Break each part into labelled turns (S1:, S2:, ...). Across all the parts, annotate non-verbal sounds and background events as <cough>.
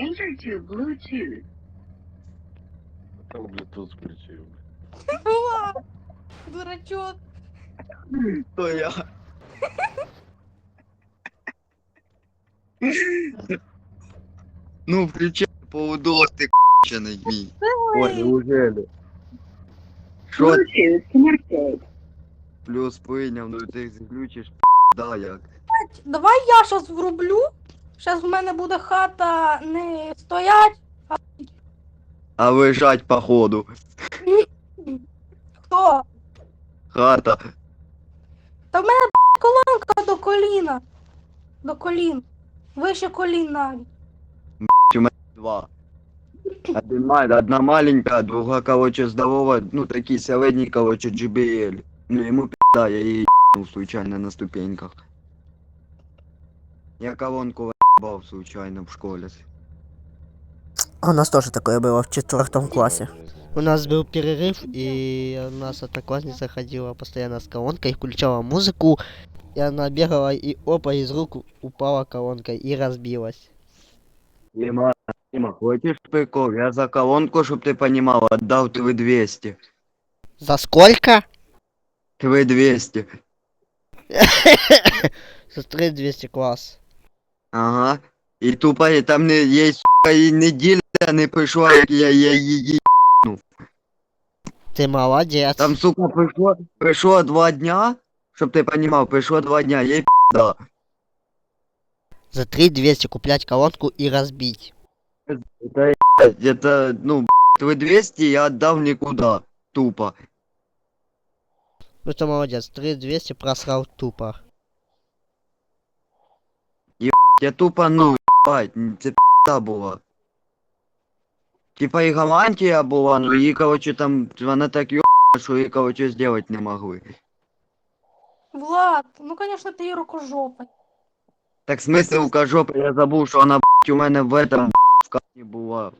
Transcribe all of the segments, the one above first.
S1: Enter to Bluetooth.
S2: Там Bluetooth включив.
S3: Дурачок.
S4: То я. Ну, включай поводок, ти кончений мій. Ой, неужели? Що
S1: Bluetooth connected.
S4: плюс прийняв, ну ти включиш, да як.
S3: Давай я щас врублю. Щас в мене буде хата не стоять.
S4: А лежать походу.
S3: Хто?
S4: Хата.
S3: Та в мене колонка до коліна. До колін. Вище колін навіть.
S4: Два. Один мал- одна маленькая, друга, короче, здорова, ну, такие средний, короче, JBL. Ну, ему пизда, я ей ебнул случайно на ступеньках. Я колонку ебал случайно в школе.
S5: А у нас тоже такое было в четвертом классе.
S6: У нас был перерыв, и у нас одноклассница ходила постоянно с колонкой, включала музыку, и она бегала, и опа, из рук упала колонка и разбилась.
S4: Дима, Дима, хочешь прикол? Я за колонку, чтоб ты понимал, отдал 3200.
S6: За сколько?
S4: 3200. <laughs>
S6: За 3200 класс.
S4: Ага. І тупо і там не є, сука, і неділя не прийшла, як я, я її.
S6: Ты молодец.
S4: Там, сука, прийшло, прийшло два дня, щоб ти понімав, прийшло два дня, їй да.
S6: За 3200 куплять колонку и разбить.
S4: Это, это, ну, 3200 я отдав нікуди. Тупо.
S6: Ну ты молодец, 3200 просрал тупо.
S4: Я тупо, ну, ебать, це пизда була. Типа і Голландія була, ну її, короче, там, вона так ёбана, що її, короче, сделать не могли.
S3: Влад, ну конечно ти рукожопий.
S4: Так смисл укажопа, я забув, що вона, блядь, у мене в этом, блядь, в камні була.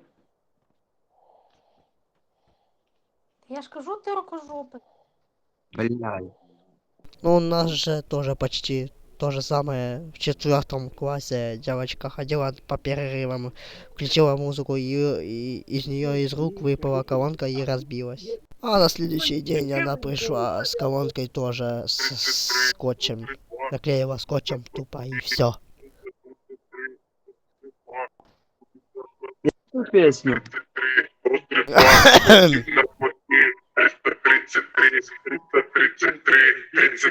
S3: Я ж кажу, ти рукожопий.
S4: Блядь.
S6: Ну у нас же тоже почти то же самое. В четвертом классе девочка ходила по перерывам, включила музыку, и, и из нее из рук выпала колонка и разбилась. А на следующий день она пришла с колонкой тоже с, с скотчем. Наклеила скотчем тупо и все. <laughs>
S4: Цю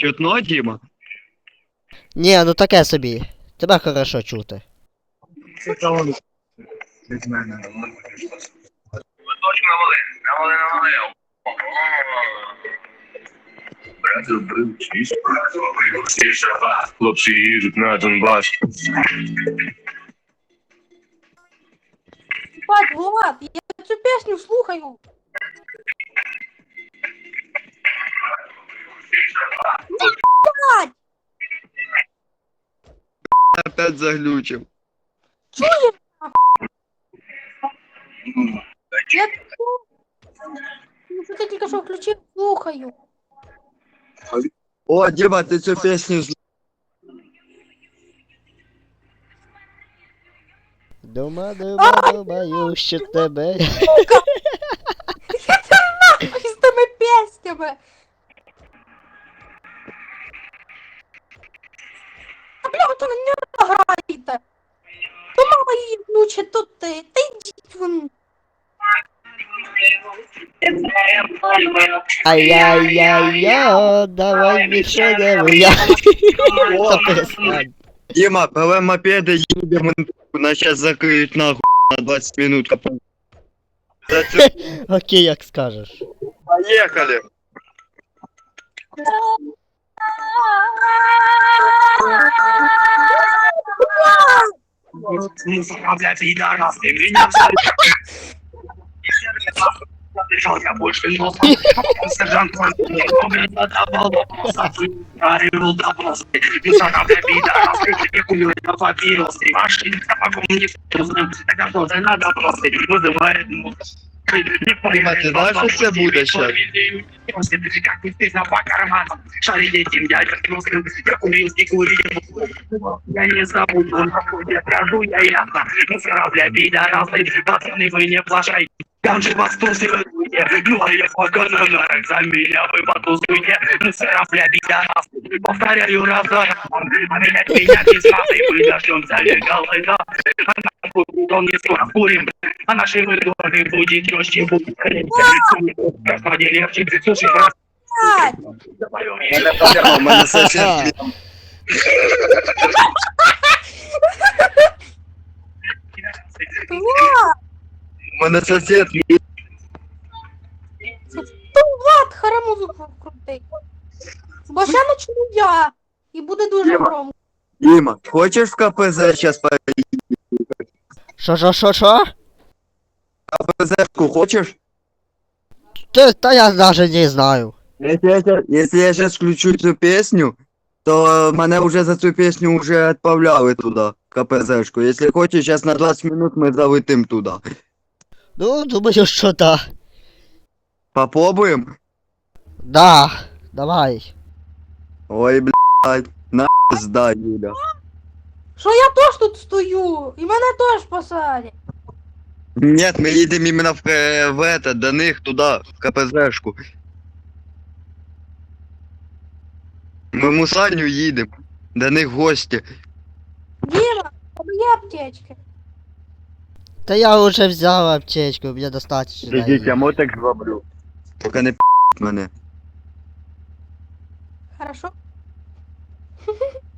S4: Чутно, Діма?
S6: Не, ну таке собі. Тебе хорошо чути.
S7: Брати вбив чисть, вбив всі шаба. Хлопці їдуть на Донбас.
S3: Бать, Влад, я цю пісню слухаю.
S4: Опять заглючив.
S3: чуєш? Я Ну, що ти тільки що включив, слухаю.
S4: О, Діма, ти цю пісню з-
S6: Дума, дума, думаю, що тебе.
S3: А бля, то не граєте. То мама її внуче, то ти. Та йдіть вон.
S6: Ай-яй-яй-я, давай більше не вия. Та перестань.
S4: Діма, певе мопеди їдемо, нас зараз закриють нахуй на 20 минут. За цю
S6: Окей, як скажеш.
S4: поїхали.
S7: Я больше носом. Сержант Правил допрос. Высока для пидоров. Я курю на папиросы. Машины табаком не вкусным. Тогда что за надо просто вызывает
S4: Дима, ты знаешь, что це буде щас?
S7: Как по карманам. Шарили этим дядя русским. Я не забуду, я скажу, я ясно. Мусора для пидорасы. Пацаны, вы не плашайте. Там же вас тусуют, ну а я погано на за меня вы потусуете, мусора бля пидорас. Повторяю раз за разом, а меня меня без маты вы дождемся легально. А нахуй он не скоро курим, а наши вы доли будет тещи будут Господи, легче, слушай, брат,
S3: Блядь,
S4: У мене сосед.
S3: Влад,
S4: У мене сосед.
S3: то Влад, хара музику крутий. Бо ще почну я. І буде дуже
S4: Діма.
S3: громко.
S4: Дима, хочешь в КПЗ сейчас по
S6: Що, що, що, що?
S4: КПЗшку хочешь?
S6: Та, та я даже не знаю.
S4: Если я, щас- если я сейчас включу цю песню, то мене уже за цю песню уже отправляли туда, КПЗшку. Если хочешь, сейчас на 20 минут мы залетим туда.
S6: Ну, думаю, що да.
S4: Попробуем?
S6: Да, давай.
S4: Ой, блядь, на сдай, Юля.
S3: Що я теж тут стою, і мене теж посадять.
S4: Нет, мы едем именно в, э, в это, до них туда, в КПЗшку. Мы в Мусаню їдем, до них гості.
S3: Діма, у мене є аптечки.
S6: Та я уже взял аптечку, мне достаточно.
S4: Ідіть, я мотик зроблю. Поки не п*** мене.
S3: Хорошо? <laughs>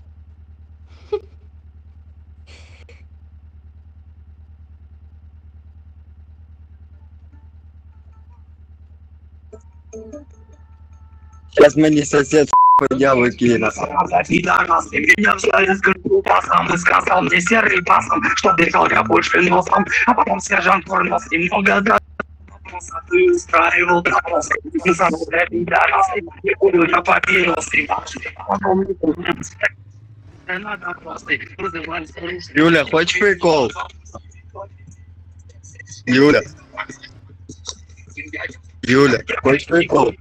S4: Сейчас мені сосед подяви кине.
S7: Пидорасы, меня взяли с пасом и сказал мне серый пасом, что дышал я больше носом, а потом сержант Ворнос немного да ты устраивал допрос. Забыл для пидорасы, я курю на папиросы. Потом не надо просто вызывать старушку.
S4: Юля, хочешь прикол? Юля, Юля, хочешь прикол?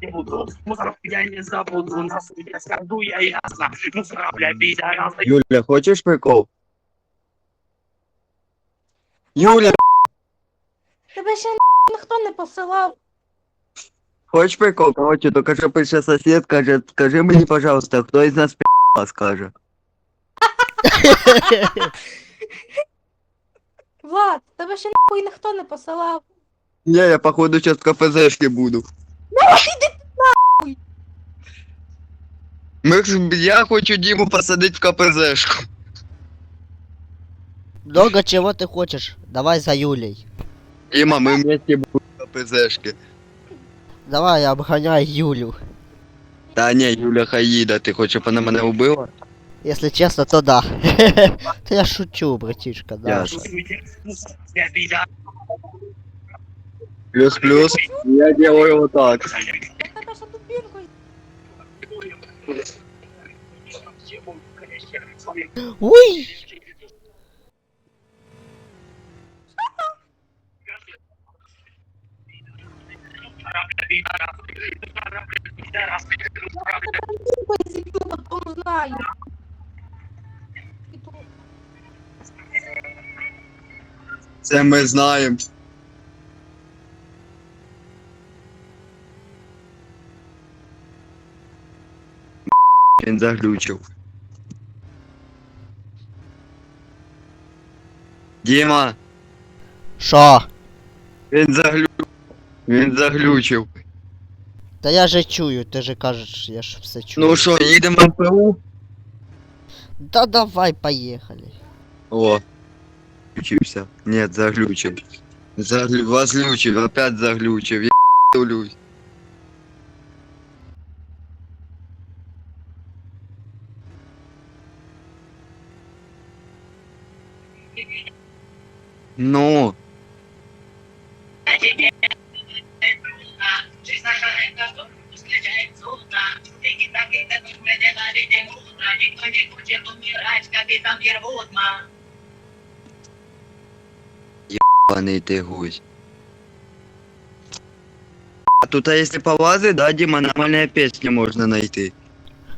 S7: Мусор я не забуду, на суде скажу я ясно. Мусора, бля, пидорасы.
S4: Юля, хочешь прикол? Юля,
S3: Тебе ще ніхто не посилав.
S4: хочешь прикол? Короче, только что пришел сосед, каже, скажи мені, пожалуйста, кто из нас пи***а скаже? <laughs>
S3: Влад, тебе ще нахуй ніхто не посилав.
S4: Не, я походу сейчас в КПЗшке буду. Ми ж, я хочу Диму посадить в КПЗшку.
S6: Много чего ты хочешь? Давай за Юлей.
S4: Дима, мы вместе будем в КПЗшке.
S6: Давай, обгоняй Юлю.
S4: Та не, Юля Хаїда, ти хочеш, щоб вона мене убила?
S6: Если честно, то да. Да <laughs> я шучу, братишка, да.
S4: Ясно.
S7: Я пидор.
S4: Плюс-плюс, я делаю вот так.
S3: Я тебе ще дубінкою.
S6: Уй!
S3: Дубінкою зіб'ю, потім знаю. І тут.
S4: Це ми знаємо. Він заглючив. Діма,
S6: Шо?
S4: він заглючив. Він заглючив.
S6: Та я же чую, ти же кажеш, я ж все чую.
S4: Ну що, їдемо в МПУ?
S6: Да давай, поехали.
S4: О. Включився. Нет, заглючив. Заглю... Возглючив, опять заглючив, я
S7: Гервудман.
S4: паний ти гусь. А тут, а если полазить, да, Дима, нормальная песня можно найти.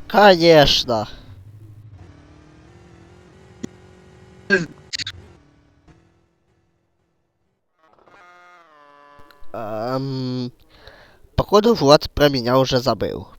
S6: Конечно. Эм, походу Влад про меня уже забыл.